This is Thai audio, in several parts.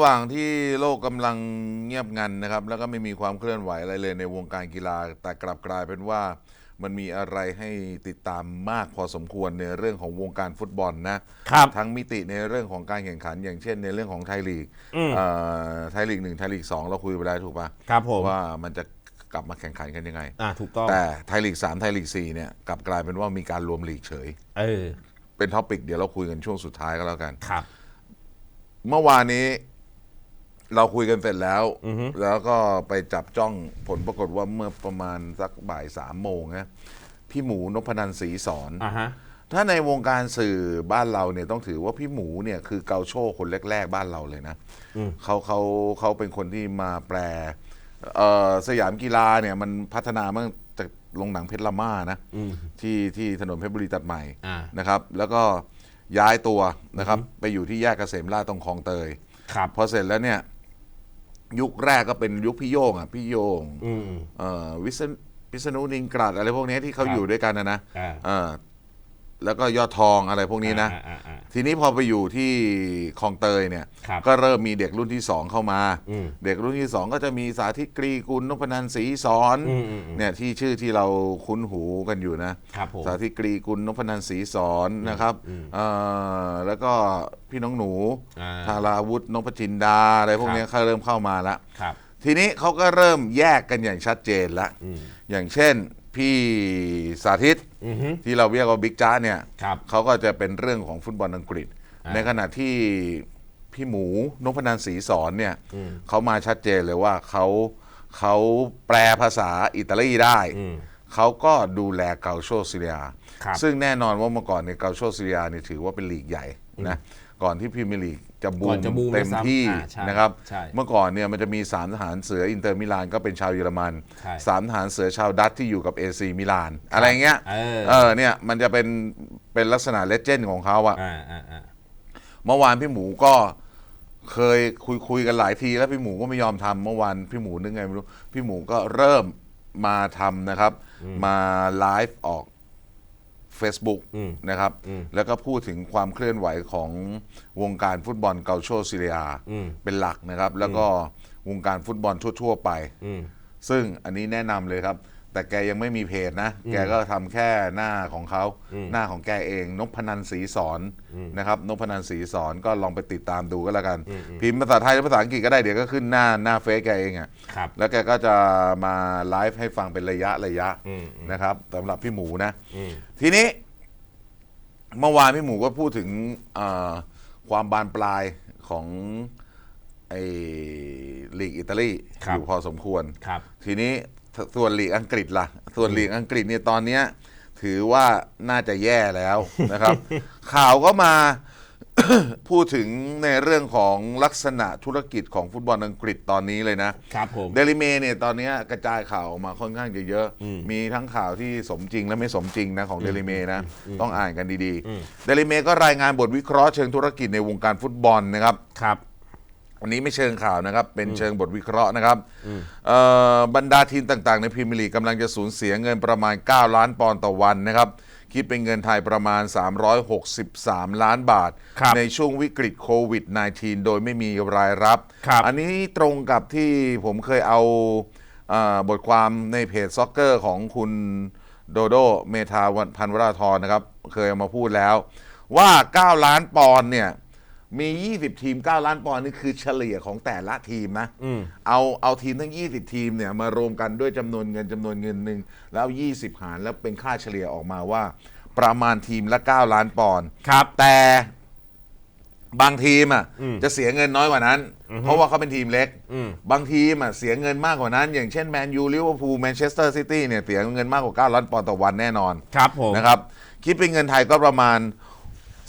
ระหว่างที่โลกกำลังเงียบงันนะครับ แล้วก็ไม่มีความเคลื่อนไหวอะไรเลยในวงการกีฬา แต่กลับกลายเป็นว่ามันมีอะไรให้ติดตามมากพอสมควรในเรื่องของวงการฟุตบอลนะครับ ทั้งมิติในเรื่องของการแข่งขัน อย่างเช่นในเรื่องของไทยลีกอืม เอ่อไทยลีกหนึ่งไทยลีกสองเราคุยไปแล้วถูกปะครับผมว่ามันจะกลับมาแข่งขันกันยังไง อ่าถูกต้องแต่ไทยลีกสามไทยลีกสี่เนี่ยกลับกลายเป็นว่ามีการรวมลีกเฉย เออเป็นท็อปิกเดี๋ยวเราคุยกันช่วงสุดท้ายก็แล้วกัน ครับ เมื่อวานนี้ เราคุยกันเสร็จแล้วอือฮึแล้วก็ไปจับจ้องผลปรากฏว่าเมื่อประมาณสักบ่ายสามโมงนะพี่หมูนพนันศรีสอนอ่าฮะ ถ้าในวงการสื่อบ้านเราเนี่ยต้องถือว่าพี่หมูเนี่ยคือเกาโชคนแรก ๆ บ้านเราเลยนะอืมเขาเขาเขาเป็นคนที่มาแปลเอ่อสยามกีฬาเนี่ยมันพัฒนามาจากลงหนังเพชรละม่านะอืมที่ที่ถนนเพชรบุรีตัดใหม่อ่านะครับ แล้วก็ย้ายตัวนะครับ ไปอยู่ที่แยกเกษมราชตรงคลองเตย ครับ พอเสร็จแล้วเนี่ย ยุคแรกก็เป็นยุคพี่โยงอะพี่โยงอืม เอ่อวิษณวิษณุนิงกรัดอะไรพวกนี้ที่เขาครับอยู่ด้วยกันนะนะอ่า เออ แล้วก็ยอดทองอะไรพวกนี้นะ อ่าอ่าอ่า ทีนี้พอไปอยู่ที่คลองเตยเนี่ย ครับก็เริ่มมีเด็กรุ่นที่สองเข้ามา อืมเด็กรุ่นที่สองก็จะมีสาธิตกรีกุลนพนันศรีสอนอืมอืมอืม เนี่ยที่ชื่อที่เราคุ้นหูกันอยู่นะ ครับผม สาธิตกรีกุลนพนันศรีสอนนะครับอืมเอ่อแล้วก็พี่น้องหนูอ่าธาราวุฒินพจินดาอะไรพวกเนี้ยเขาเริ่มเข้ามาแล้วครับ ทีนี้เขาก็เริ่มแยกกันอย่างชัดเจนละอืมอย่างเช่น พี่สาธิตอือฮึ ที่เราเรียกว่าบิ๊กจ้าเนี่ยครับเขาก็จะเป็นเรื่องของฟุตบอลอังกฤษ อ่า ในขณะที่พี่หมูนพนันศรีสอนเนี่ยอืมเขามาชัดเจนเลยว่าเขาเขาแปลภาษาอิตาลีได้ อืม เขาก็ดูแลเกาโชซิเลีย ครับซึ่งแน่นอนว่าเมื่อก่อนเนี่ยเกาโชซิเลียเนี่ยถือว่าเป็นลีกใหญ่นะ ก่อนที่พรีเมียร์ลีก จะบูก่มอนจะบูมเต็มด้วยซ้ำที่อ่าใช่นะครับ ใช่เมื่อก่อนเนี่ยมันจะมีสามทหารเสืออินเตอร์มิลานก็เป็นชาวเยอรมันใช่สามทหารเสือชาวดัตช์ที่อยู่กับเอซีมิลาน อะไรเงี้ยเออ เออเนี่ยมันจะเป็นเป็นลักษณะเลเจนด์ของเขาอะ อ่าอ่าอ่าเมื่อวานพี่หมูก็เคยคุยคุยกันหลายที แล้วพี่หมูก็ไม่ยอมทำเมื่อวานพี่หมูนึกไงไม่รู้ พี่หมูก็เริ่มมาทำนะครับ มาไลฟ์ออก Facebook อืมนะครับอืมแล้วก็พูดถึงความเคลื่อนไหวของวงการฟุตบอลเกาโชซิเลียอืมเป็นหลักนะครับ แล้วก็วงการฟุตบอลทั่ว ๆ ไปอืมซึ่งอันนี้แนะนำเลยครับ แต่แกยังไม่มีเพจนะ แกก็ทำแค่หน้าของเขาอืมหน้าของแกเองนพนันศรีสอนนะครับนพนันศรีสอนก็ลองไปติดตามดูก็แล้วกัน พิมพ์ภาษาไทยหรือภาษาอังกฤษก็ได้เดี๋ยวก็ขึ้นหน้าหน้าเฟซแกเองอะครับแล้วแกก็จะมาไลฟ์ให้ฟังเป็นระยะระยะอืมนะครับสำหรับพี่หมูนะอืมทีนี้ เมื่อวานพี่หมูก็พูดถึงเอ่อความบานปลายของไอ้ลีกอิตาลีครับอยู่พอสมควรครับทีนี้ ส่วนลีกอังกฤษล่ะ ส่วนลีกอังกฤษเนี่ยตอนเนี้ย ถือว่าน่าจะแย่แล้วนะครับ ข่าวก็มา พูดถึงในเรื่องของลักษณะธุรกิจของฟุตบอลอังกฤษตอนนี้เลยนะ ครับผม เดลิเมเนี่ยตอนเนี้ยกระจายข่าวออกมาค่อนข้างจะเยอะ มีทั้งข่าวที่สมจริงและไม่สมจริงนะของเดลิเมนะ ต้องอ่านกันดีๆ เดลิเมก็รายงานบทวิเคราะห์เชิงธุรกิจในวงการฟุตบอลนะครับ ครับ อันนี้ไม่เชิงข่าวนะครับ เป็นเชิงบทวิเคราะห์นะครับเอ่อบรรดาทีมต่างๆ ในพรีเมียร์ลีกกำลังจะสูญเสียเงินประมาณ 9 ล้านปอนด์ต่อวันนะครับ คิดเป็นเงินไทยประมาณ 363 ล้านบาท ครับในช่วงวิกฤตโควิด -19 โดยไม่มีรายรับ ครับ อันนี้ตรงกับที่ผมเคยเอาเอ่อบทความในเพจซ็อกเกอร์ของคุณโดโดเมธาวันพันวราธรนะครับ เคยเอามาพูดแล้วว่า 9 ล้านปอนด์เนี่ย มี 20 ทีม 9 ล้านปอนด์นี่คือเฉลี่ยของแต่ละทีมนะ อืม เอาเอาทีมทั้ง 20 ทีมเนี่ยมารวมกันด้วยจำนวนเงินจำนวนเงินหนึ่งแล้ว 20 หารแล้วเป็นค่าเฉลี่ยออกมาว่า ประมาณทีมละ 9 ล้านปอนด์ครับ แต่บางทีมอะอืมจะเสียเงินน้อยกว่านั้น เพราะว่าเขาเป็นทีมเล็ก อืม บางทีมอะเสียเงินมากกว่านั้น อย่างเช่นแมนยูลิเวอร์พูลแมนเชสเตอร์ซิตี้เนี่ยเสียเงินมากกว่า 9 ล้านปอนด์ต่อวันแน่นอน ครับผม นะครับ คิดเป็นเงินไทยก็ประมาณ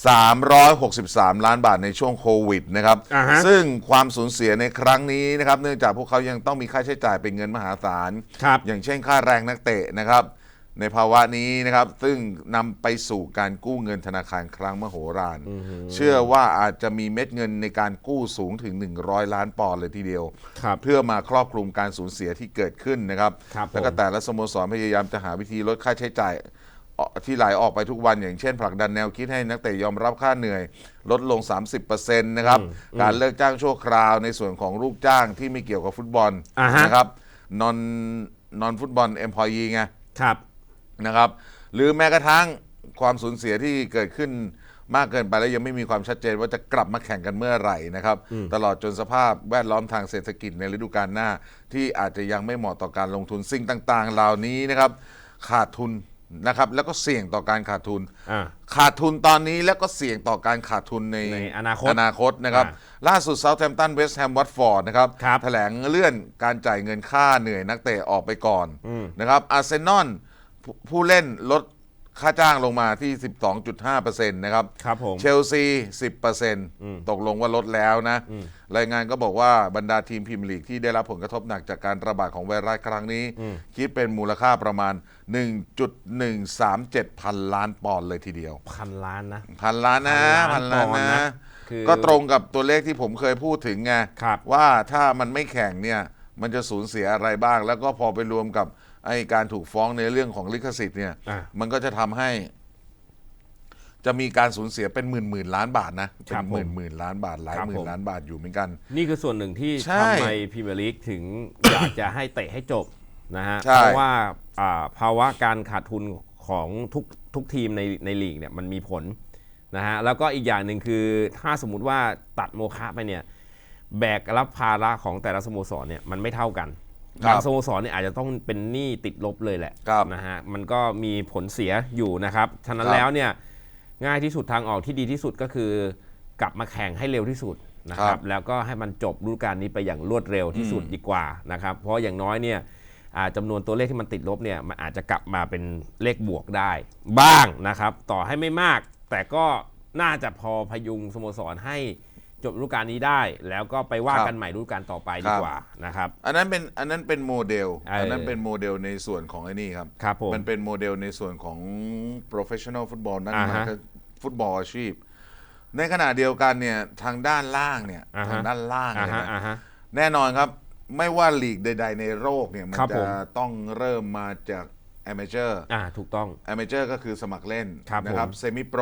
363 ล้านบาทในช่วงโควิดนะครับ อ่าฮะ ซึ่งความสูญเสียในครั้งนี้นะครับ เนื่องจากพวกเขายังต้องมีค่าใช้จ่ายเป็นเงินมหาศาล ครับ อย่างเช่นค่าแรงนักเตะนะครับ ในภาวะนี้นะครับ ซึ่งนำไปสู่การกู้เงินธนาคารครั้งมโหฬารเชื่อว่าอาจจะมีเม็ดเงินในการกู้สูงถึง 100 ล้านปอนด์เลยทีเดียว ครับ เพื่อมาครอบคลุมการสูญเสียที่เกิดขึ้นนะครับ ครับแล้วก็ผมแต่ละสโมสรพยายามจะหาวิธีลดค่าใช้จ่ายออก ที่ไหลออกไปทุกวันอย่างเช่นผลักดันแนวคิดให้นักเตะยอมรับค่าเหนื่อย ลดลง 30%นะครับ การเลิกจ้างชั่วคราวในส่วนของลูกจ้างที่ไม่เกี่ยวกับฟุตบอลอ่าฮะ นะครับนอนนอนฟุตบอลเอ็มพอยีไง ครับ นะครับหรือแม้กระทั่งความสูญเสียที่เกิดขึ้นมากเกินไปแล้วยังไม่มีความชัดเจนว่าจะกลับมาแข่งกันเมื่อไหร่นะครับ ตลอดจนสภาพแวดล้อมทางเศรษฐกิจในฤดูกาลหน้า ที่อาจจะยังไม่เหมาะต่อการลงทุนสิ่งต่าง ๆ เหล่านี้นะครับ ขาดทุน นะครับแล้วก็เสี่ยงต่อการขาดทุน อ่า ขาดทุนตอนนี้แล้วก็เสี่ยงต่อการขาดทุนในในอนาคตอนาคตนะครับ อ่ล่าสุดเซาท์แ m ม t ันเวสต์แฮมวัตฟอร์ดนะครับครับแถลงเลื่อนการจ่ายเงินค่าเหนื่อยนักเตะออกไปก่อนนะครับอาร์เซนอลผู้เล่นลด ค่าจ้างลงมาที่ 12.5%นะครับ ครับผม เชลซี 10%ตกลงว่าลดแล้วนะ รายงานก็บอกว่าบรรดาทีมพรีเมียร์ลีกที่ได้รับผลกระทบหนักจากการระบาดของไวรัสครั้งนี้ คิดเป็นมูลค่าประมาณ 1.137 พันล้านปอนด์เลยทีเดียว พันล้านนะ พันล้านนะ พัพันนล้าล้านนปอนด์นะนะคือก็ตรงกับตัวเลขที่ผมเคยพูดถึงไงครับว่าถ้ามันไม่แข่งเนี่ยมันจะสูญเสียอะไรบ้าง แล้วก็พอไปรวมกับ ไอการถูกฟ้องในเรื่องของลิขสิทธิ์เนี่ยอะ มันก็จะทำให้ จะมีการสูญเสียเป็นหมื่นหมื่นล้านบาทนะเป็ครันบหผมมื่นหมื่นล้านบาทหลายครับหมื่ผนม ล้านบาทอยู่เหมือนกัน นี่คือส่วนหนึ่งที่ใช่ทำไมพรีเมียร์ลีกถึง อยากจะให้เตะให้จบนะฮะ ใช่ เพราะว่าอ่าภาวะการขาดทุนของทุกทุกทีมในในลีกเนี่ยมันมีผลนะฮะ แล้วก็อีกอย่างหนึ่งคือถ้าสมมุติว่าตัดโมฆะไปเนี่ย แบกรับภาระของแต่ละสโมสรเนี่ยมันไม่เท่ากันครั บบางสโมสรเนี่ยอาจจะต้องเป็นหนี้ติดลบเลยแหละครับนะฮะมันก็มีผลเสียอยู่นะครับฉะนั้นครับแล้วเนี่ยง่ายที่สุดทางออกที่ดีที่สุดก็คือกลับมาแข่งให้เร็วที่สุดนะคครัรับบแล้วก็ให้มันจบฤดูกาลนี้ไปอย่างรวดเร็วที่สุดดีกว่านะครับเพราะอย่างน้อยเนี่ยอ่าจำนวนตัวเลขที่มันติดลบเนี่ยมันอาจจะกลับมาเป็นเลขบวกได้ บ้างนะครับ ต่อให้ไม่มาก แต่ก็น่าจะพอพยุงสโมสรให้ จบฤดูกาลนี้ได้ แล้วก็ไปว่าครับกันใหม่ฤดูกาลต่อไปคดีรับกว่านะครับ อันนั้นเป็นอันนั้นเป็นโมเดลเอออัอันนั้นเป็นโมเดลในส่วนของไอ้นี่ครับครับผมมันเป็นโมเดลในส่วนของ professional football นั่นอ่าหฮะมายถึงฟุตบอลอาชีพ ในขณะเดียวกันเนี่ยทางด้านล่างเนี่ยอ่าฮะทางด้านล่างอ่าเนี่ยฮะนะอ่าฮะแน่นอนครับ ไม่ว่าลีกใด ๆ ในโลกเนี่ยมันครับผจะมต้องเริ่มมาจาก a อ a เจอร์อ่าถูกต้อง a อ a เจอร์ก็คือสมัครเล่นครับนะครับผมเซมิโปร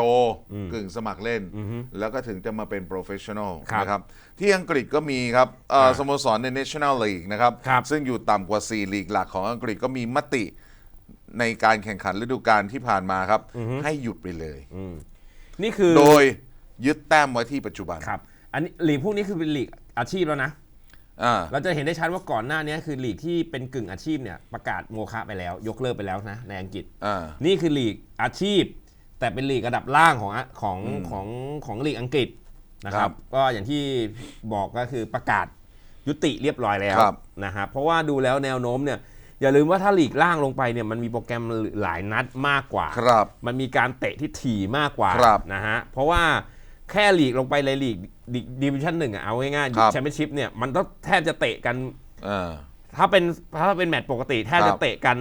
กึ่งสมัครเล่นอือฮึแล้วก็ถึงจะมาเป็นโปรเฟชชั่นอลครับนะครับที่อังกฤษก็มีครับเอ่ออ่าสโมสรใน National League นะครับครับซึ่งอยู่ต่ำกว่า 4 ลีกหลักของอังกฤษก็มีมติในการแข่งขันฤดูกาลที่ผ่านมาครับ ให้หยุดไปเลยนี่คือโดยยึดแต้มไว้ที่ปัจจุบันครับ อันนี้ลีกพวกนี้คือเป็นลีกอาชีพแล้วนะ อ่า เราจะเห็นได้ชัดว่าก่อนหน้านี้คือลีกที่เป็นกึ่งอาชีพเนี่ยประกาศโมฆะไปแล้ว ยกเลิกไปแล้วนะในอังกฤษ อ่า นี่คือลีกอาชีพ แต่เป็นลีกระดับล่างของอะของของของลีกอังกฤษนะคครัรับบก็อย่างที่บอกก็คือประกาศยุติเรียบร้อยแล้วครับ นะครับเพราะว่าดูแล้วแนวโน้มเนี่ยอย่าลืมว่าถ้าลีกล่างลงไปเนี่ยมันมีโปรแกรมหลายนัดมากกว่า ครับ มันมีการเตะที่ถี่มากกว่าครับ นะฮะ เพราะว่า แค่ลีกลงไปเลยลีกดิวิชั่นหนึ่งอะเอาง่ายครับ ๆแชมเปี้ยนชิพเนี่ยมันต้องแทบจะเตะกัน อ่า ถ้าเป็นถ้าเป็นแมตช์ปกติแทบครัจะบเตะกัน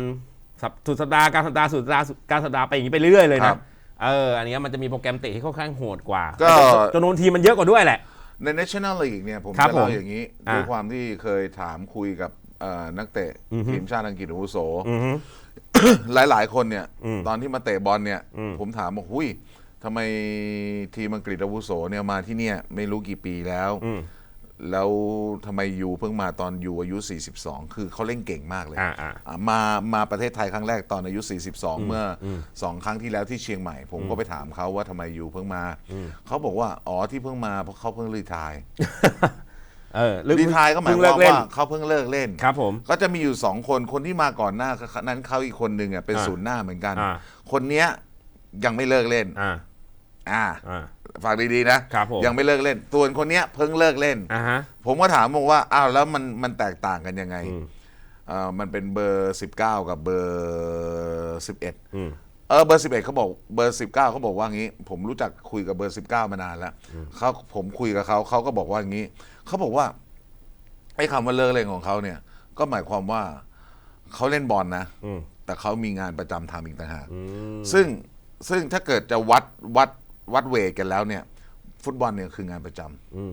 สัปสุดสัปดาห์กลารสัปดาห์สุดสัปดาห์สุดกลารสัปดาห์ไปอย่างนี้ไปเรื่อยๆเลยครันะบเอออันเนี้ยมันจะมีโปรแกรมเตะที่ค่อนข้างโหดกว่าก็จำนวนทีมมันเยอะกว่าด้วยแหละ ใน National League เนี่ยผมครับจะเล่าผมอย่างนี้ อ่า ด้วยความที่เคยถามคุยกับเอ่อนักเตะทีมชาติอังกฤษอาวุโสอือฮึหลายๆ คนเนี่ยอืมตอนที่มาเตะบอลเนี่ยอืมผมถามว่าหุย ทำไมทีมอังกฤษอาวุโสเนี่ยมาที่เนี่ยไม่รู้กี่ปีแล้ว อืม แล้วทำไมยูเพิ่งมาตอนยูอายุ 42 คือเขาเล่นเก่งมากเลยอ่าอ่าอ่ามามาประเทศไทยครั้งแรกตอนอายุ 42 เมื่ออสองครั้งที่แล้วที่เชียงใหม่ ผมก็ไปถามเขาว่าทำไมยูเพิ่งมาเขาบอกว่าอ๋อที่เพิ่งมาเพราะเขาเพิ่งรีไทายเออลึกรีไทายก็หมายเพิ่งคเลิวามกเล่นว่าเขาเพิ่งเลิกเล่น ครับผม ก็จะมีอยู่สองคนคนที่มาก่อนหน้านั้นเขาอีกคนหนึ่งอะเป็นอ่าศูนย์หน้าเหมือนกัน อ่า คนเนี้ยยังไม่เลิกเล่น อ่า อ่าอ่า ฝากดีๆนะครับผม ยังไม่เลิกเล่นส่วนคนเนี้ยเพิ่งเลิกเล่น อ่าฮะ ผมก็ถามบอกว่าอ้าวแล้วมันมันแตกต่างกันยังไงอืมเอ่อมันเป็นเบอร์ 19 กับเบอร์ 11อืม เออเบอร์ 11เขาบอกเบอร์ 19เขาบอกว่างี้ ผมรู้จักคุยกับเบอร์ 19 มานานแล้วเขาผมคุยกับเขาเขาก็บอกว่างี้เขาบอกว่าไอ้คำว่าเลิกเล่นของเขาเนี่ย ก็หมายความว่าเขาเล่นบอลนะอืม แต่เขามีงานประจำทำอีกต่างหากอืมซึ่งซึ่งถ้าเกิดจะวัดวัด วัดเวทกันแล้วเนี่ย ฟุตบอลเนี่ยคืองานประจำอืม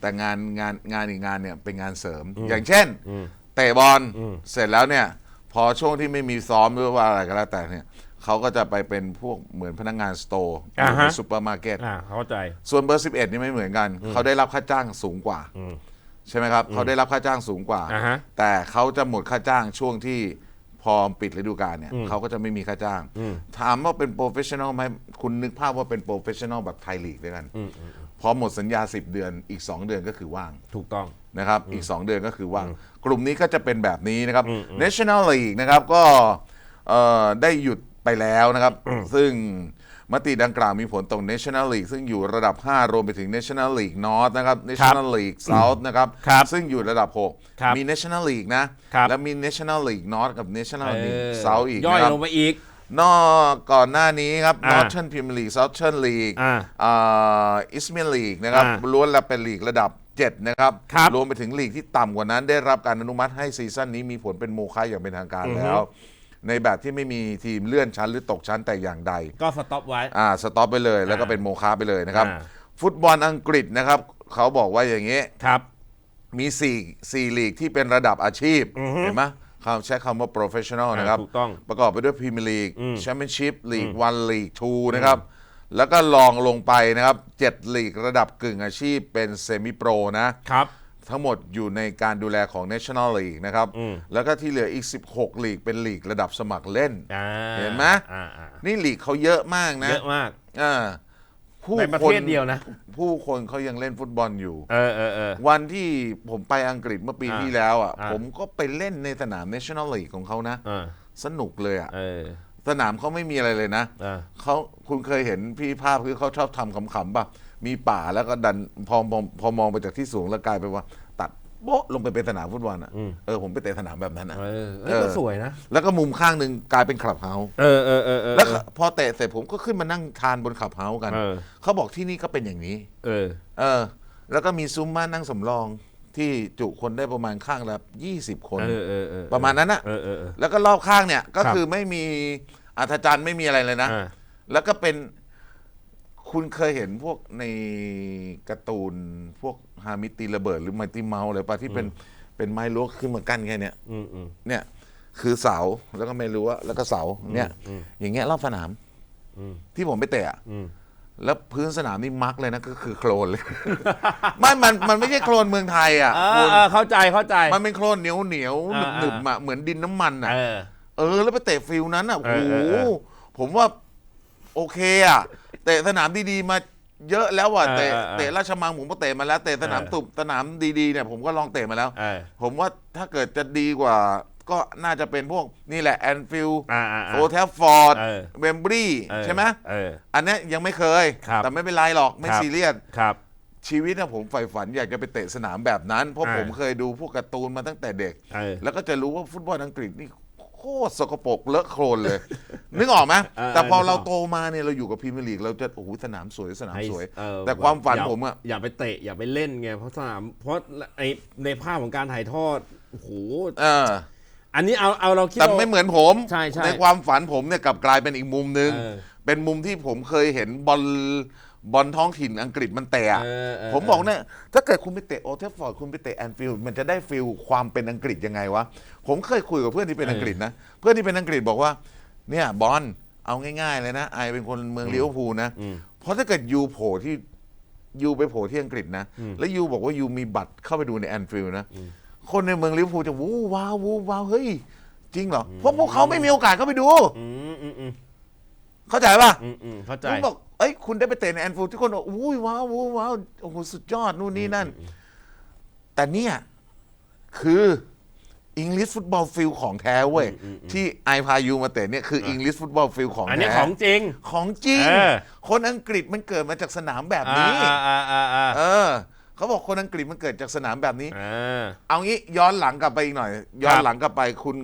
แต่งานงานงานอีกงานเนี่ยเป็นงานเสริม อย่างเช่นอืมเตะบอลอืมเสร็จแล้วเนี่ยพพอช่วงที่ไม่มีซ้อมหรือว่าอะไรก็แล้วแต่เนี่ยเขาก็จะไปเป็นพวกเหมือนพนักงานสโตร์อ่าฮะซูเปอร์มาร์เก็ต อ่าเข้าใจ ส่วนเบอร์ 11 นี่ไม่เหมือนกัน เขาได้รับค่าจ้างสูงกว่า ใช่ไหมครับ เขาได้รับค่าจ้างสูงกว่า อ่าฮะแต่เขาจะหมดค่าจ้างช่วงที่พอปิดฤดูกาลเนี่ยเขาก็จะไม่มีค่าจ้าง ถามว่าเป็นโปรเฟชชั่นอลไหม คุณนึกภาพว่าเป็นโปรเฟชชั่นอลแบบไทยลีกด้วยกันพอหมดสัญญา 10 เดือนอีก 2 เดือนก็คือว่างถูกต้องนะครับอีก 2 เดือนก็คือว่าง กลุ่มนี้ก็จะเป็นแบบนี้นะครับ National League นะครับก็เอ่อได้หยุดไปแล้วนะครับ ซึ่งมติดังกล่าวมีผลต่อ National League ซึ่งอยู่ระดับ 5 รวมไปถึง National League North นะครับ National League South นะครับครับซึ่งอยู่ระดับครับ 6 มี National League นะครับแล้วมี National League North กับ National เอ League อ South อีกย่อยนะครับลงไปอีก นอกก่อนหน้านี้ครับอ่า Northern Premier League Southern League อ่าอ่า Eastern League นะครับอ่าล้วนแล้วเป็นลีกระดับ 7 นะครับ ครับรวมไปถึงลีกที่ต่ำกว่านั้น ได้รับการอนุมัติให้ซีซั่นนี้มีผลเป็นโมฆะอย่างเป็นทางการแล้ว ในแบบที่ไม่มีทีมเลื่อนชั้นหรือตกชั้นแต่อย่างใด ก็สต็อปไว้ อ่าสต็อปไปเลยแล้วก็เป็นโมฆะไปเลยนะครับ อ่า ฟุตบอลอังกฤษนะครับ เขาบอกว่าอย่างนี้ ครับ มี4 4ลีกที่เป็นระดับอาชีพเห็นไหม เขาใช้คำว่า professional อ่านะครับ ถูกต้อง ประกอบไปด้วยพรีเมียร์ลีกแชมเปี้ยนชิพลีกวันลีกทูนะครับ แล้วก็ลองลงไปนะครับ7ลีกระดับกึ่งอาชีพเป็นเซมิโปรนะ ครับ ทั้งหมดอยู่ในการดูแลของ National League นะครับ แล้วก็ที่เหลืออีก 16ลีกเป็นลีกระดับสมัครเล่น อ่าเห็นไหม อ่าอ่านี่ลีกเขาเยอะมากนะ เยอะมาก อ่า ผู้ในประคนเทศเดียวนะ ผู้คนเขายังเล่นฟุตบอลอยู่ เออเออเออ วันที่ผมไปอังกฤษเมื่อปีอ่าที่แล้วอะอ่า ผมก็ไปเล่นในสนาม National League ของเขานะอ่าสนุกเลยอะ เออสนามเขาไม่มีอะไรเลยนะอ่าเขาคุณเคยเห็นพี่ภาพคือเขาชอบทำขำๆป่ะ มีป่าแล้วก็ดันพอมองพอมองไปจากที่สูงแล้วกลายไปนว่า ตัด โบ๊ะลงไปเป็นสนามฟุตบอลอะเออผมไปเตะสนามแบบนั้นอะเออเอเอออก็สวยนะ แล้วก็มุมข้างหนึ่งกลายเป็นคลับเฮาส์เออเออเออเออแล้วพอเตะเสร็จผมก็ขึ้นมานั่งทานบนคลับเฮาส์กันเออ เขาบอกที่นี่ก็เป็นอย่างนี้ เออ เออ แล้วก็มีซุ้มม่านนั่งสำรองที่จุคนได้ประมาณข้างละ20 คน เออเออเออประมาณนั้นอะเออเออเออ แล้วก็รอบข้างเนี่ยก็ครับคือไม่มีอัธจันทร์ไม่มีอะไรเลยนะ อ่า แล้วก็เป็น คุณเคยเห็นพวกในการ์ตูนพวกฮามิตีระเบิดหรือไมตี้เมาส์อะไรปะที่เป็นเป็นไม้ลวกขึ้นมากั้นแค่เนี้ยอืมอืมเนี่ย คือเสาแล้วก็ไม่รู้ว่าแล้วก็เสาเนี่ย อย่างเงี้ยรอบสนามอืมที่ผมไปเตะอะอืม แล้วพื้นสนามนี่มักเลยนะก็คือโคลนเลย ไม่มันมันไม่ใช่โคลนเมืองไทยอะเอคุอณเออเข้าใจเข้าใจ มันเป็นโคลนเหนียวเหนียวหนึบอ่า หนึบๆอะเหมือนดินน้ำมันอะ เออ เออแล้วไปเตะฟิลนั้นอะเอโอ้อโหเออเออ ผมว่าโอเคอะ เตะสนามดีๆมาเยอะแล้วอะเออเตะเออเออเตะราชมังผมก็เตะมาแล้ว เตะสนามเออ ตุบสนามดีๆเนี่ยผมก็ลองเตะมาแล้ว เออผมว่าถ้าเกิดจะดีกว่า ก็น่าจะเป็นพวกนี่แหละแอนฟิลอ่าอ่าอ่า โอแทฟฟอร์ดเออ เวมบรีเออใช่ไหมเออ อันเนี้ยยังไม่เคย ครับแต่ไม่เป็นไรหรอกไม่ครับ ซีเรียส ครับ ชีวิตนะผมใฝ่ฝันอยากจะไปเตะสนามแบบนั้น เพราะอ่า ผมเคยดูพวกการ์ตูนมาตั้งแต่เด็ก เออ แล้วก็จะรู้ว่าฟุตบอลอังกฤษนี่โค ตรสกปรกเลอะโคลนเลย นึกออกไหมเออแต่พอนึกออกเราโตมาเนี่ยเราอยู่กับพรีเมียร์ลีกเราจะโอ้โหสนามสวยสนามให้สวย เออแต่ความฝันอย่ผมอะ อย่าไปเตะอย่าไปเล่นไงเพราะสนามเพราะไอในภาพของการถ่ายทอดโอ้โหเออ อันนี้เอาเอาเราคิดแต่ว่า ไม่เหมือนผมใช่ใช่ความฝันผมเนี่ยกลับกลายเป็นอีกมุมนึง เออ เป็นมุมที่ผมเคยเห็นบอล บอลท้องถิ่นอังกฤษมันเตะอะเออเออ ผมบอกเนี่ยถ้าเกิดคุณไปเตะโอเทฟฟอร์ดคุณไปเตะแอนฟิลด์มันจะได้ฟิลความเป็นอังกฤษยังไงวะ ผมเคยคุยกับเพื่อนที่เป็นอังกฤษนะ เพื่อนที่เป็นอังกฤษบอกว่า เนี่ยบอลเอาง่ายๆเลยนะไอเป็นคนเมืองลิเวอร์พูลนะ เพราะถ้าเกิดยูโผล่ที่ยูไปโผล่ที่อังกฤษนะ แล้วยูบอกว่ายูมีบัตรเข้าไปดูในแอนฟิลด์นะ คนในเมืองลิเวอร์พูลจะวู้ว้าววู้ว้าวเฮ้ยจริงเหรอเพราะพวกเขาไม่มีโอกาสเข้าไปดู อืมอืมอืมเข้าใจป่ะ อืมอืมเข้าใจ ผมบอก เอ้ยคุณได้ไปเตะในแอนฟิลด์ที่คนบอกอุ้ยว้าวว้าวว้าวโอ้โหสุดยอดนู่นนี่นั่น แต่เนี่ย คืออังกฤษฟุตบอลฟิลของแท้เว้ย ที่ไอพายูมาเตะเนี่ยคืออังกฤษฟุตบอลฟิลของอันนี้แท้ของจริง ของจริง เออ คนอังกฤษมันเกิดมาจากสนามแบบอ่านี้ อ่าอ่าอ่าอ่าเออ เขาบอกคนอังกฤษมันเกิดจากสนามแบบนี้ อ่า เอางี้ย้อนหลังกลับไปอีกหน่อย ย้อนครับหลังกลับไปคุณ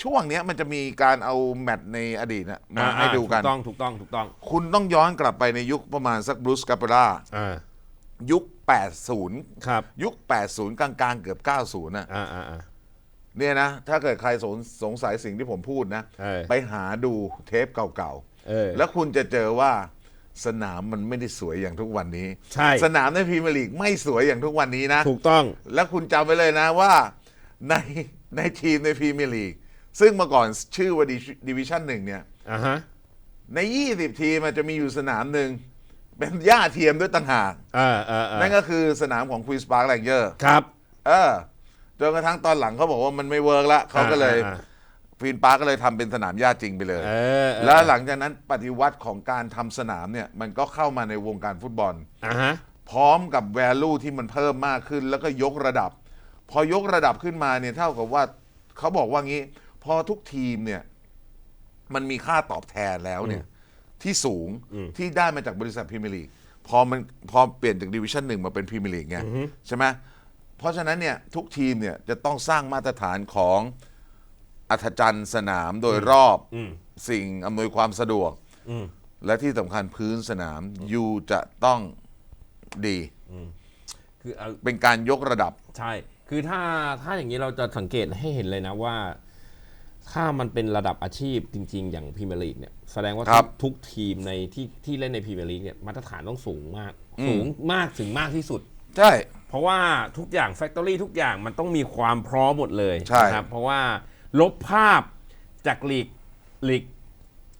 ช่วงเนี้ยมันจะมีการเอาแมตช์ในอดีตนะมาให้ดูกัน ถูกต้องถูกต้องถูกต้องคุณต้องย้อนกลับไปในยุคประมาณสักบรูซกาเปราอ่ายุค 80 ครับยุค 80 กลางๆ เกือบ 90น่ะอ่าอ่าอ่า เนี่ยนะ ถ้าเกิดใครสงสงสัยสิ่งที่ผมพูดนะเออไปหาดูเทปเก่าเออ ๆ แล้วคุณจะเจอว่าสนามมันไม่ได้สวยอย่างทุกวันนี้ ใช่ สนามในพรีเมียร์ลีกไม่สวยอย่างทุกวันนี้นะ ถูกต้อง แล้วคุณจำไว้เลยนะว่าในในทีมในพรีเมียร์ลีก ซึ่งเมื่อก่อนชื่อว่าดิวิชั่นหนึ่งเนี่ยอ่าฮะใน 20 ทีมมันจะมีอยู่สนามหนึ่งเป็นหญ้าเทียมด้วยต่างหากเออเออเออนั่นก็คือสนามของควีนส์พาร์คแรงเจอร์ครับเออจนกระทั่งตอนหลังเขาบอกว่ามันไม่เวิร์กละเขาก็เลยอ่าควีนพาร์คก็เลยทำเป็นสนามหญ้าจริงไปเลยเออเออแล้วหลังจากนั้นปฏิวัติของการทำสนามเนี่ยมันก็เข้ามาในวงการฟุตบอล อ่าฮะพร้อมกับแวลูที่มันเพิ่มมากขึ้น แล้วก็ยกระดับ พอยกระดับขึ้นมาเนี่ยเท่ากับว่าเขาบอกว่างี้ พอทุกทีมเนี่ย มันมีค่าตอบแทนแล้วเนี่ย ที่สูงที่ได้มาจากบริษัทพรีเมียร์ลีกพอมันพอเปลี่ยนจากดิวิชั่นหนึ่งมาเป็นพรีเมียร์ลีกไงใช่ไหมเพราะฉะนั้นเนี่ยทุกทีมเนี่ยจะต้องสร้างมาตรฐานของอัธจันทร์สนามโดยรอบอืมสิ่งอำนวยความสะดวกอืมและที่สำคัญพื้นสนามยูจะต้องดีคือเอาเป็นการยกระดับ ใช่ คือถ้าถ้าอย่างนี้เราจะสังเกตให้เห็นเลยนะว่า ถ้ามันเป็นระดับอาชีพจริง ๆ อย่างพรีเมียร์ลีกเนี่ยแสดงว่าครัทุบกทุกทีมในที่ที่เล่นในพรีเมียร์ลีกเนี่ยมาตรฐานต้องสูงมาก อืม สูงมากถึงมากที่สุด ใช่ เพราะว่าทุกอย่างแฟคทอรี่ทุกอย่างมันต้องมีความพร้อมหมดเลยใช่ นะครับเพราะว่าลบภาพจากลีกลีก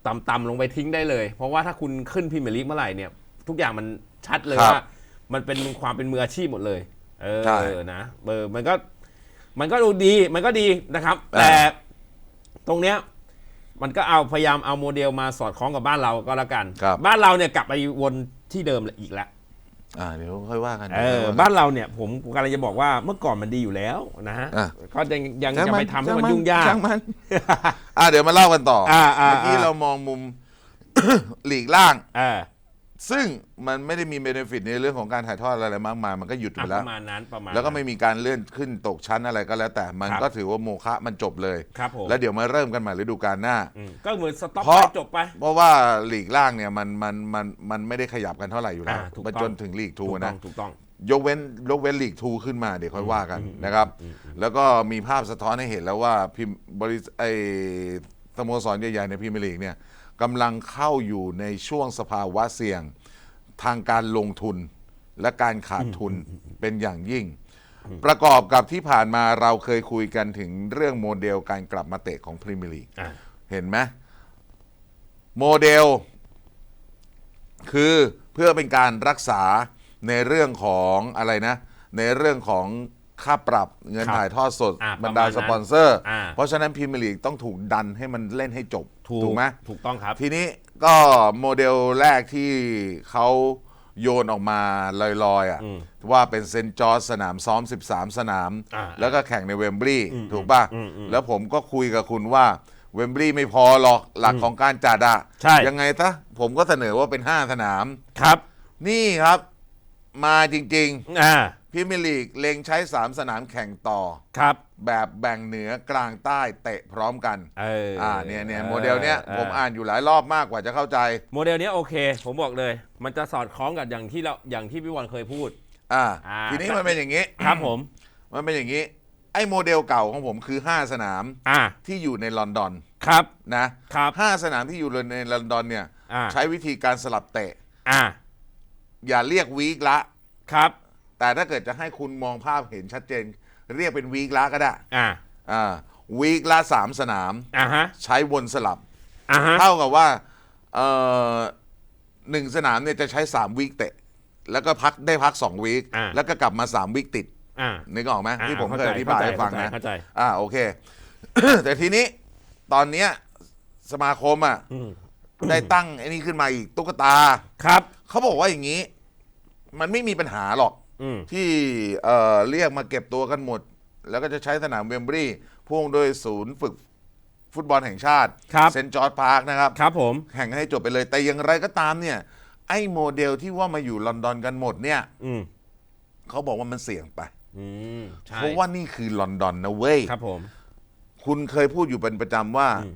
ต่ำๆลงไปทิ้งได้เลย เพราะว่าถ้าคุณขึ้นพรีเมียร์ลีกเมื่อไหร่เนี่ย ทุกอย่างมันชัดเลยครับว่า มันเป็นความเป็นมืออาชีพหมดเลย เอใช่อนะเออมันก็ มันก็ดูดีมันก็ดีนะครับอ่าแต่ ตรงเนี้ยมันก็เอาพยายามเอาโมเดลมาสอดคล้องกับบ้านเราก็แล้วกันครับบ้านเราเนี่ยกลับไปวนที่เดิมอีกแล้ว อ่าเดี๋ยวค่อยว่ากันเออบ้านเราเนี่ยผมกำลังจะบอกว่าเมื่อก่อนมันดีอยู่แล้วนะฮะอะ ก็ยังยังช่างจะไปทำให้มันยุ่งยาก ช่างมัน อ่าเดี๋ยวมาเล่ากันต่ออาอ่าเมื่อกี้อ่า เรามองมุม หลีกล่าง เออ ซึ่งมันไม่ได้มีเบนฟิตในเรื่องของการถ่ายทอดอะไรมากมายมันก็หยุดไปอะแล้ปวระมาณนั้นประมาณแล้วก็ไม่นั้น มีการเลื่อนขึ้นตกชั้นอะไรก็แล้ว แต่มันครับก็ถือว่าโมฆะมันจบเลย ครับผม แล้วเดี๋ยวมาเริ่มกันใหม่ฤดูกาลหน้า อืมก็เหมือนสต็อปเพราะ ไปจบไป เพราะว่าลีกล่างเนี่ยมันมันมันมันไม่ได้ขยับกันเท่าไหร่อยู่แล้วอ่าถูกไปต้องจนถึงลีกทูถูกต้นะ องถูกต้อง ยกเว้นยกเว้นลีกทูขึ้นมาเดี๋ยวค่อยว่ากันนะครับ แล้วก็มีภาพสะท้อนให้เห็นแล้วว่าพิมพ์บริษไอสโมสรใหญ่ๆในพรีเมียร์ลีกเนี่ยกำลังเข้าอยู่ในช่วงสภาวะเสี่ยง ทางการลงทุนและการขาดทุนเป็นอย่างยิ่ง ประกอบกับที่ผ่านมาเราเคยคุยกันถึงเรื่องโมเดลการกลับมาเตะของพรีเมียร์ลีกอะเห็นไหมโมเดล คือเพื่อเป็นการรักษาในเรื่องของอะไรนะ ในเรื่องของค่าปรับเงินครับถ่ายทอดสดอ่าบรรดาประมาณนั้นสปอนเซอร์อ่าเพราะฉะนั้นพรีเมียร์ลีกต้องถูกดันให้มันเล่นให้จบ ถูกไหมถูกต้องครับ ทีนี้ ก็โมเดลแรกที่เขาโยนออกมาลอยๆอะอืมว่าเป็นเซนต์จอร์จสนามซ้อม 13 สนามอ่าแล้วก็แข่งในเวมบลีย์ถูกป่ะอืมอืมแล้วผมก็คุยกับคุณว่าเวมบลีย์ไม่พอหรอกหลักของการจัดอะใช่ ยังไงซะผมก็เสนอว่าเป็น 5 สนามครับ นี่ครับ มาจริงอ่าๆ พรีเมียร์ลีกเล็งใช้ 3 สนามแข่งต่อ ครับแบบแบ่งเหนือกลางใต้เตะพร้อมกัน เอออ่าอ่าเนี่ยเนี่ยโมเดลเนี้ยผมอ่านอยู่หลายรอบมากกว่าจะเข้าใจ โมเดลเนี้ยโอเค ผมบอกเลย มันจะสอดคล้องกับอย่างที่เราอย่างที่พี่บอลเคยพูด อ่า อ่า ทีนี้มันเป็นอย่างนี้ ครับผม มันเป็นอย่างนี้ ไอ้โมเดลเก่าของผมคือ 5 สนามอ่าที่อยู่ในลอนดอนครับ นะครับห้าสนามที่อยู่ในลอนดอนเนี่ยอ่า ใช้วิธีการสลับเตะ อ่าอย่าเรียกวีคละ ครับ แต่ถ้าเกิดจะให้คุณมองภาพเห็นชัดเจน เรียกเป็นวีคละก็ได้อ่าอ่าวีคละสามสนาม อ่าฮะใช้วนสลับ อ่าฮะเท่ากับว่าเอ่อหนึ่งสนามเนี่ยจะใช้สามวีคเตะ แล้วก็พักได้พักสองวีคอ่า แล้วก็กลับมาสามวีคติด อ่า นึกออกไหมอ่าที่ผมเข้าเคยใจอธิบายให้ฟังนะเข้าใจ อ่าโอเค แต่ทีนี้ตอนเนี้ยสมาคมอะอืมได้ตั้งไอ้นี่ขึ้นมาอีกตุ๊กตา ครับ เขาบอกว่าอย่างนี้ มันไม่มีปัญหาหรอกอืมที่เอ่อเรียกมาเก็บตัวกันหมด แล้วก็จะใช้สนามเวมบรีย์พ่วงโดยศูนย์ฝึกฟุตบอลแห่งชาติครับ เซนต์จอร์จพาร์คนะครับ ครับผม แข่งให้จบไปเลย แต่อย่างไรก็ตามเนี่ย ไอ้โมเดลที่ว่ามาอยู่ลอนดอนกันหมดเนี่ยอืมเขาบอกว่ามันเสี่ยงไป อืมใช่เพราะว่านี่คือลอนดอนนะเว้ย ครับผม คุณเคยพูดอยู่เป็นประจำว่าอืม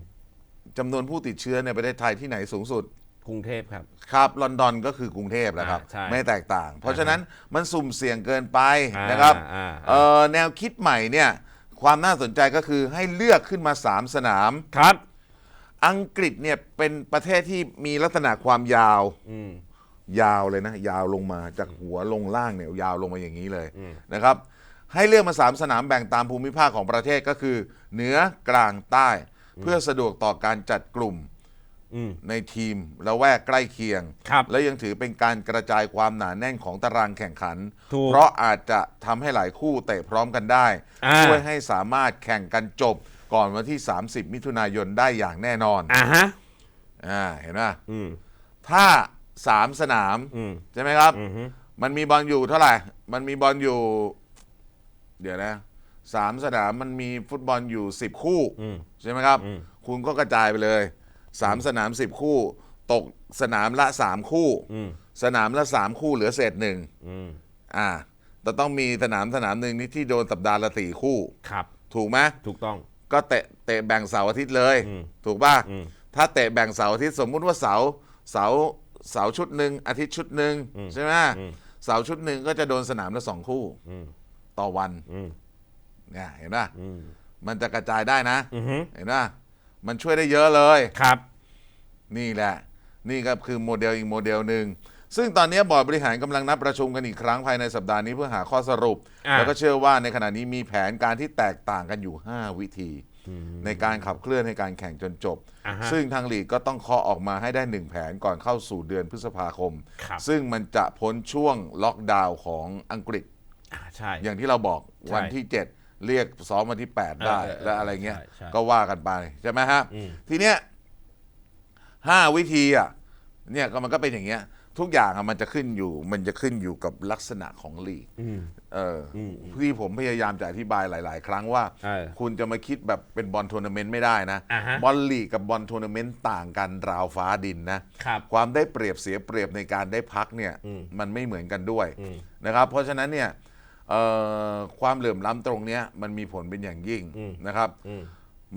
จำนวนผู้ติดเชื้อในประเทศไทยที่ไหนสูงสุด กรุงเทพครับ ครับลอนดอนก็คือกรุงเทพแหละครับ อ่าใช่ไม่แตกต่าง เพราะฉะนั้นมันสุ่มเสี่ยงเกินไปอ่านนะครับอ่า เอ่อแนวคิดใหม่เนี่ยความน่าสนใจก็คือให้เลือกขึ้นมา 3 สนาม ครับ อังกฤษเนี่ยเป็นประเทศที่มีลักษณะความยาว อืม ยาวเลยนะ ยาวลงมาจากหัวลงล่างเนี่ยยาวลงมาอย่างนี้เลยอืมนะครับ ให้เลือกมา 3 สนามแบ่งตามภูมิภาคของประเทศก็คือ เหนือกลางใต้ เพื่อสะดวกต่อการจัดกลุ่มอืม ในทีมและแวกใกล้เคียงครับและยังถือเป็นการกระจายความหนาแน่นของตารางแข่งขันถูกเพราะอาจจะทำให้หลายคู่เตะพร้อมกันได้อ่าช่วยให้สามารถแข่งกันจบก่อนวันที่ 30 มิถุนายนได้อย่างแน่นอนอ่าฮะอ่าเห็นไหมอืมถ้า3สนามอืมใช่ไหมครับอืมฮึมันมีบอลอยู่เท่าไหร่ มันมีบอลอยู่ เดี๋ยวนะสามสนามมันมีฟุตบอลอยู่10คู่อืมใช่ไหมครับอืมคุณก็กระจายไปเลย สามสนามสิบคู่ ตกสนามละสามคู่อืมสนามละสามคู่เหลือเศษหนึ่งอืมอ่า แต่ต้องมีสนามสนามหนึ่งนี่ที่โดนสัปดาห์ละสี่คู่ ครับ ถูกไหมถูกต้อง ก็เตะเตะแบ่งเสาร์อาทิตย์เลยอืมถูกป่ะอืมถ้าเตะแบ่งเสาร์อาทิตย์สมมุติว่าเสาร์เสาร์เสาร์ชุดหนึ่งอาทิตย์ชุดหนึ่งใช่ไหมอืมเสาร์ชุดหนึ่งก็จะโดนสนามละสองคู่อืมต่อวันอืมเนี่ยเห็นป่ะอืมมันจะกระจายได้นะอือฮึเห็นป่ะ มันช่วยได้เยอะเลยครับ นี่แหละ นี่ก็คือโมเดลอีกโมเดลหนึ่งซึ่งตอนนี้บอร์ดบริหารกำลังนัดประชุมกันอีกครั้งภายในสัปดาห์นี้เพื่อหาข้อสรุป อ่า แล้วก็เชื่อว่าในขณะนี้มีแผนการที่แตกต่างกันอยู่ 5 วิธี ในการขับเคลื่อนให้การแข่งจนจบ อ่าฮะ ซึ่งทางลีกก็ต้องเคาะออกมาให้ได้หนึ่งแผนก่อนเข้าสู่เดือนพฤษภาคม ครับ ซึ่งมันจะพ้นช่วงล็อกดาวน์ของอังกฤษ อ่าใช่ อย่างที่เราบอกใช่วันที่ 7 เรียกซ้อมวันที่ 8 ได้เออเออและอะไรเงี้ย ใช่ใช่ก็ว่ากันไปใช่ไหมฮะอืม ทีเนี้ยห้าวิธีอะเนี่ยก็มันก็เป็นอย่างเงี้ย ทุกอย่างอะมันจะขึ้นอยู่ มันจะขึ้นอยู่กับลักษณะของลีก อืม เอออมที่ผมพยายามจะอธิบายหลาย ๆ ครั้งว่า เออคุณจะมาคิดแบบเป็นบอลทัวร์นาเมนต์ไม่ได้นะ อ่าฮะบอลลีกกับบอลทัวร์นาเมนต์ต่างกันราวฟ้าดินนะครับความได้เปรียบเสียเปรียบในการได้พักเนี่ย อืมมันไม่เหมือนกันด้วยอืม นะครับ เพราะฉะนั้นเนี่ยเอ่อ ความเหลื่อมล้ำตรงเนี้ยมันมีผลเป็นอย่างยิ่งอืมนะครับอืม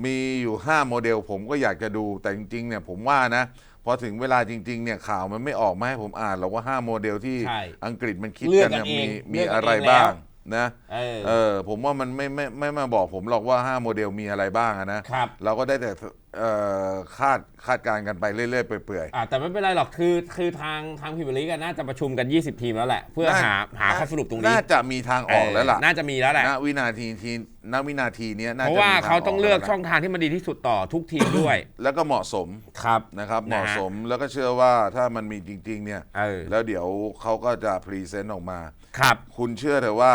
มีอยู่ 5 โมเดลผมก็อยากจะดูแต่จริงๆเนี่ยผมว่านะพอถึงเวลาจริงๆเนี่ยข่าวมันไม่ออกมาให้ผมอ่านหรอกว่า 5 โมเดลที่ใช่อังกฤษมันคิดเลือกกันกันเนี่ยเองมีมีเลือกกันอะไรเองแล้วบ้างนะเออเออผมว่ามันไม่ไม่ไม่มาบอกผมหรอกว่า 5 โมเดลมีอะไรบ้างอะนะครับเราก็ได้แต่เอ่อคาดคาดการณ์กันไปเรื่อยๆเปื่อยๆอ่าแต่ไม่เป็นไรหรอกคือคือทางทางพิมพ์ลีกน่าจะประชุมกัน 20 ทีมแล้วแหละ เพื่อน่า หาหาข้อสรุปตรงนี้น่าจะมีทางออกแล้วล่ะเน่าจะมีแล้วแหละ ณวินาทีทีณวินาทีเนี้ยน่าเพจะราะว่ามีทงเขาต้องเลือกแล้วช่องทางที่มันดีที่สุดต่อทุกทีมด้วย แล้วก็เหมาะสมครับ นะครับ เหนะมาะฮะสมแล้วก็เชื่อว่าถ้ามันมีจริง ๆ เนี่ย เออแล้วเดี๋ยวเขาก็จะพรีเซนต์ออกมา ครับคุณเชื่อเถอะว่า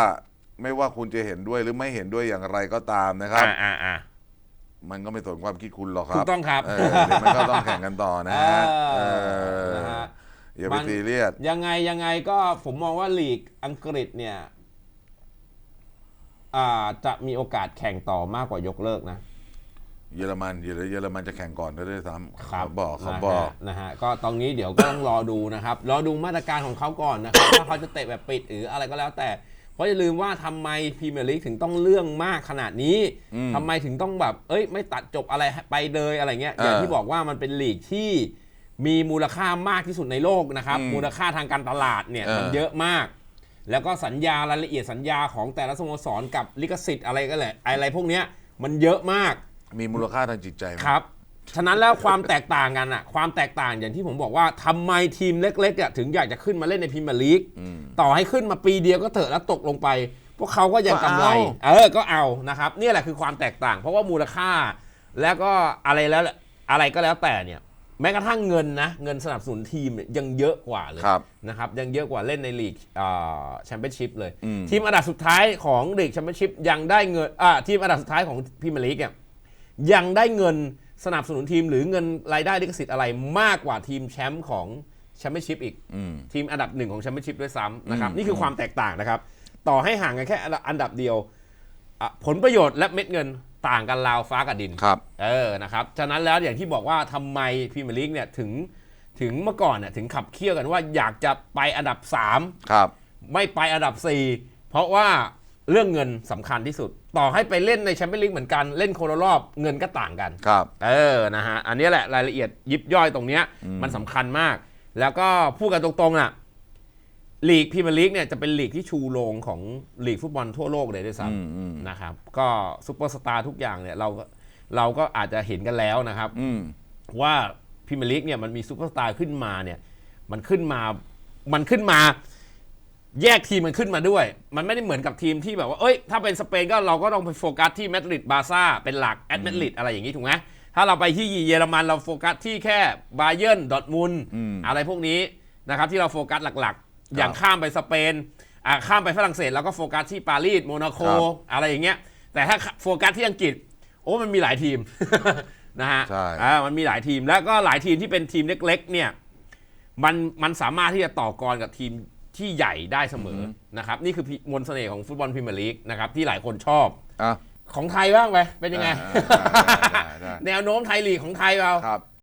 ไม่ว่าคุณจะเห็นด้วยหรือไม่เห็นด้วยอย่างไรก็ตามนะครับ อ่าอ่าอ่า มันก็ไม่สนความคิดคุณหรอกคถูรับกต้องครับเออเดี๋ยวมันก็ต้องแข่งกันต่อนะฮะเออเออนะฮะ อย่าไปมันตีเลียดยังไงยังไงก็ผมมองว่าลีกอังกฤษเนี่ยอ่าจะมีโอกาสแข่งต่อมากกว่ายกเลิกนะ เยอรมันเยอรเยอรมันจะแข่งก่อนด้วยซ้ำครัเขาบอกเขานะฮะบอกนะฮะก็ตรงนี้เดี๋ยวก็ต้องรอดูนะครับ รอดูมาตรการของเขาก่อนนะครับ ว่าเขาจะเตะแบบปิดหรืออะไรก็แล้วแต่ เพราะอย่าลืมว่าทำไมพรีเมียร์ลีกถึงต้องเรื่องมากขนาดนี้อืมทำไมถึงต้องแบบ เอ้ย ไม่ตัดจบอะไรไปเลยอะไรเงี้ยอย่างเออที่บอกว่ามันเป็นลีกที่มีมูลค่ามากที่สุดในโลกนะครับอืมมูลค่าทางการตลาดเนี่ยเออมันเยอะมาก แล้วก็สัญญารายละเอียดสัญญาของแต่ละสโมสรกับลิขสิทธิ์อะไรก็แหละอะไรพวกเนี้ยมันเยอะมาก มีมูลค่าทางจิตใจไหมครับ ฉะนั้นแล้วความแตกต่างกันอะความแตกต่างอย่างที่ผมบอกว่าทำไมทีมเล็กๆอะถึงอยากจะขึ้นมาเล่นในพรีเมียร์ลีกอืมต่อให้ขึ้นมาปีเดียวก็เถอะแล้วตกลงไป พวกเขาก็ยังกำไรก็เอาเออก็เอานะครับเนี่ยแหละคือความแตกต่าง เพราะว่ามูลค่า แล้วก็อะไรแล้วอะไรก็แล้วแต่เนี่ย แม้กระทั่งเงินนะเงินสนับสนุนทีมเนี่ยยังเยอะกว่าเลยครับ นะครับยังเยอะกว่าเล่นในลีกแชมเปี้ยนชิพเลย อืม ทีมอันดับสุดท้ายของลีกแชมเปี้ยนชิพยังได้เงินอ่าทีมอันดับสุดท้ายของพรีเมียร์ลีกเนี่ยยังได้เงิน สนับสนุนทีมหรือเงินรายได้ลิขสิทธิ์อะไรมากกว่าทีมแชมป์ของแชมเปี้ยนชิพอีกอืมทีมอันดับหนึ่งของแชมเปี้ยนชิพด้วยซ้ำนะครับอืมนี่คือความแตกต่างนะครับ ต่อให้ห่างกันแค่อันดับเดียวอะผลประโยชน์และเม็ดเงินต่างกันราวฟ้ากับดินครับเออนะครับฉะนั้นแล้วอย่างที่บอกว่าทำไมพรีเมียร์ลีกเนี่ยถึงถึงเมื่อก่อนเนี่ยถึงขับเคี่ยวกันว่าอยากจะไปอันดับ3ครับไม่ไปอันดับ 4 เพราะว่า เรื่องเงินสำคัญที่สุด ต่อให้ไปเล่นในแชมเปี้ยนลีกเหมือนกันเล่นคนละรอบเงินก็ต่างกัน ครับ เออ นะฮะ อันนี้แหละรายละเอียดยิบย่อยตรงเนี้ยอืมมันสำคัญมาก แล้วก็พูดกันตรงๆอะลีกพรีเมียร์ลีกเนี่ยจะเป็นลีกที่ชูโรงของลีกฟุตบอลทั่วโลกเลยด้วยซ้อืมอืมำนะครับ ก็ซูเปอร์สตาร์ทุกอย่างเนี่ยเราก็เราก็อาจจะเห็นกันแล้วนะครับ อืม ว่าพรีเมียร์ลีกเนี่ยมันมีซูเปอร์สตาร์ขึ้นมาเนี่ยมันขึ้นมามันขึ้นมา แยกทีมมันขึ้นมาด้วย มันไม่ได้เหมือนกับทีมที่แบบว่า เอ้ย ถ้าเป็นสเปนก็เราก็ต้องไปโฟกัสที่มาดริดบาร์ซ่าเป็นหลักแอตมาดริดอะไรอย่างนี้ถูกไหมถ้าเราไปที่เยอรมันเราโฟกัสที่แค่บาเยิร์นดอร์ทมุนด์อืมอะไรพวกนี้นะครับที่เราโฟกัสหลักๆ อย่างข้ามไปสเปนอ่าข้ามไปฝรั่งเศสเราก็โฟกัสที่ปารีสโมนาโคครับอะไรอย่างเงี้ย แต่ถ้าโฟกัสที่อังกฤษ โอ้มันมีหลายทีมนะฮะใช่อ่ามันมีหลายทีมแล้วก็หลายทีมที่เป็นทีมเล็ก ๆ เนี่ยมันมันสามารถที่จะต่อกรกับทีม ที่ใหญ่ได้เสมอนะครับนี่คือมนต์เสน่ห์ของฟุตบอลพรีเมียร์ลีกนะครับที่หลายคนชอบ อะ ของไทยบ้างไปเป็นยังไงอ่าได้ได้ได้ แนวโน้มไทยลีกของไทยเราครับ